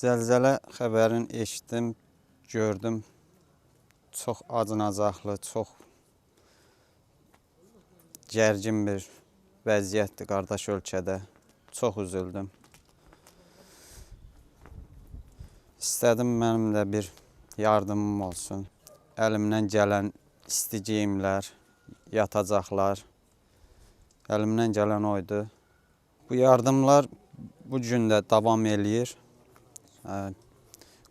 Zəlzələ xəbərini eşitdim, gördüm. Çox acınacaqlı, çox gərgin bir vəziyyətdir qardaş ölkədə. Çox üzüldüm. İstədim mənim də bir yardımım olsun. Əlimdən gələn isti geyimlər, yatacaqlar. Əlimdən gələn oydu. Bu yardımlar bu gün də davam eləyir.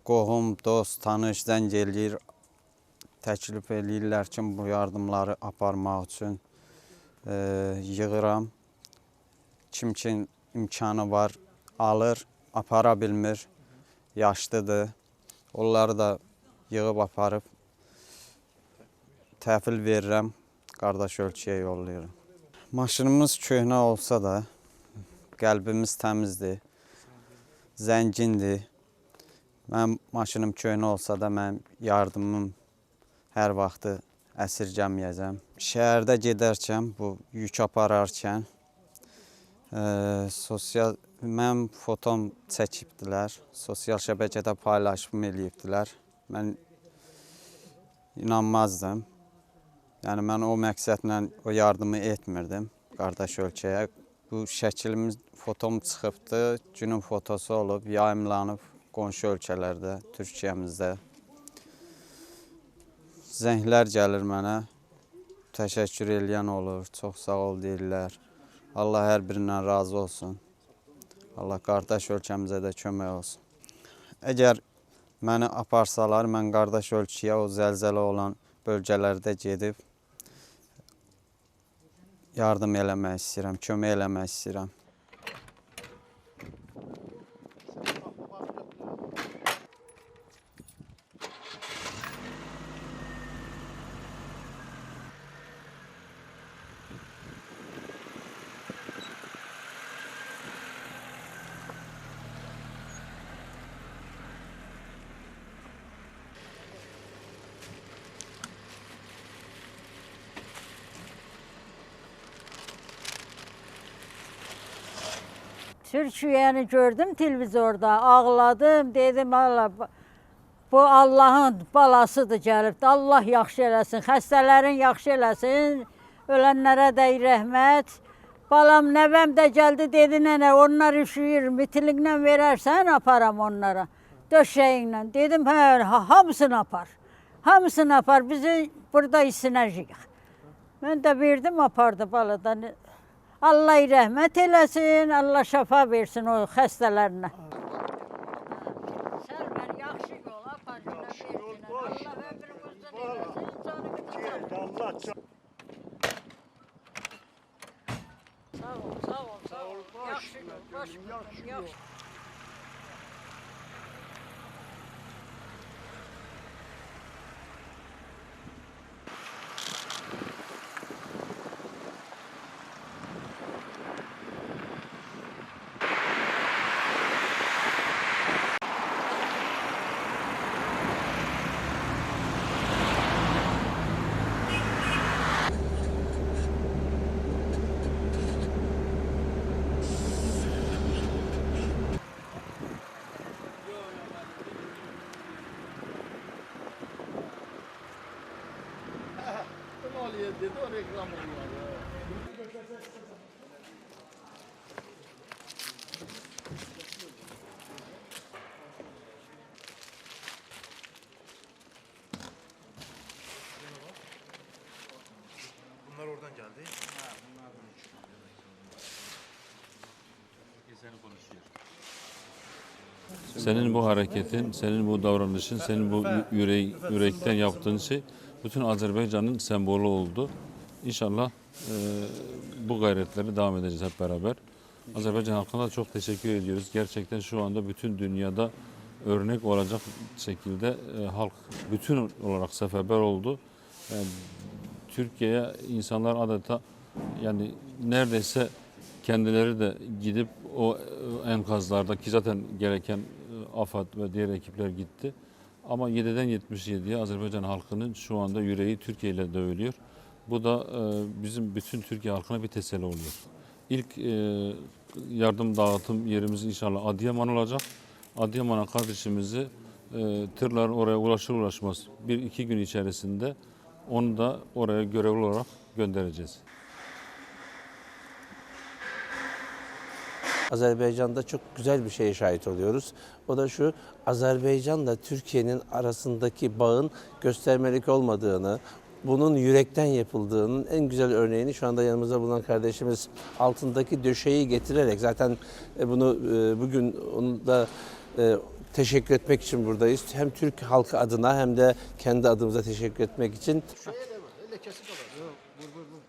Qohum, dost, tanış zəng eləyir. Təklif eləyirlər ki, bu yardımları aparmaq üçün e, yığıram. Kim ki imkanı var, alır, apara bilmir. Yaşlıdır. Onları da yığıb aparıb təhvil verirəm, qardaş ölkəyə yollayıram. Maşınımız köhnə olsa da qəlbimiz təmizdir, zəngindir. Mənim maşınım köhnə olsa da mənim yardımım hər vaxtı əsirgəməyəcəm. Şəhərdə gedərkən, bu yük apararkən e, sosial mənim fotom çəkibdilər. Sosial şəbəkədə paylaşım eləyibdilər. Mən inanmazdım. Yəni mən o məqsədlə o yardımı etmirdim qardaş ölkəyə. Bu şəklimiz, fotom çıxıbdı, günün fotosu olub, yayımlanıb qonşu ölkələrdə, Türkiyəmizdə. Zənglər gəlir mənə. Təşəkkür eləyən olur, çox sağ ol deyirlər. Allah hər birindən razı olsun. Allah qardaş ölkəmizə də kömək olsun. Əgər məni aparsalar, mən qardaş ölkəyə o zəlzələ olan bölgələrdə gedib yardım eləmək istəyirəm, kömək eləmək istəyirəm. Türkiye'ni gördüm televizorda, ağladım, dedim Allah bu Allahın balasıdır gəlib. Allah yaxşı eləsin, xəstələrin yaxşı eləsin, ölənlərə də rəhmət. Balam nəvəm də gəldi dedi nənə onlar üşüyür, mitilliklə verərsən aparam onlara. Döşəyinlə. Dedim hə, ha- hamısını apar. Hamısını apar. Bizi burada isinəcəyik. Mən də verdim apardı baladan. Allah rəhmət eləsin, Allah şəfa versin o ça- Sağ ol, sağ ol, sağ ol. Yaxşı yaxşı yaxşı. Dedi o reklam oluyor. Bunlar oradan geldi. Senin bu hareketin, senin bu davranışın, senin bu yüreği, yürekten yaptığın şey bütün Azerbaycan'ın sembolü oldu. İnşallah e, bu gayretleri devam edeceğiz hep beraber. Azerbaycan halkına çok teşekkür ediyoruz. Gerçekten şu anda bütün dünyada örnek olacak şekilde e, halk bütün olarak seferber oldu. Yani Türkiye'ye insanlar adeta yani neredeyse kendileri de gidip o e, enkazlarda ki zaten gereken e, AFAD ve diğer ekipler gitti. Ama 7'den 77'ye Azerbaycan halkının şu anda yüreği Türkiye ile dövülüyor. Bu da e, bizim bütün Türkiye halkına bir teselli oluyor. İlk e, yardım dağıtım yerimiz inşallah Adıyaman olacak. Adıyaman'a kardeşimizi e, tırlar oraya ulaşır ulaşmaz bir iki gün içerisinde onu da oraya görevli olarak göndereceğiz. Azerbaycan'da çok güzel bir şeye şahit oluyoruz. O da şu, Azerbaycan'la Türkiye'nin arasındaki bağın göstermelik olmadığını, bunun yürekten yapıldığının en güzel örneğini şu anda yanımızda bulunan kardeşimiz altındaki döşeyi getirerek zaten e, bunu e, bugün onu da e, teşekkür etmek için buradayız. Hem Türk halkı adına hem de kendi adımıza teşekkür etmek için Şeye de var. Öyle kesik var. Vur vur vur.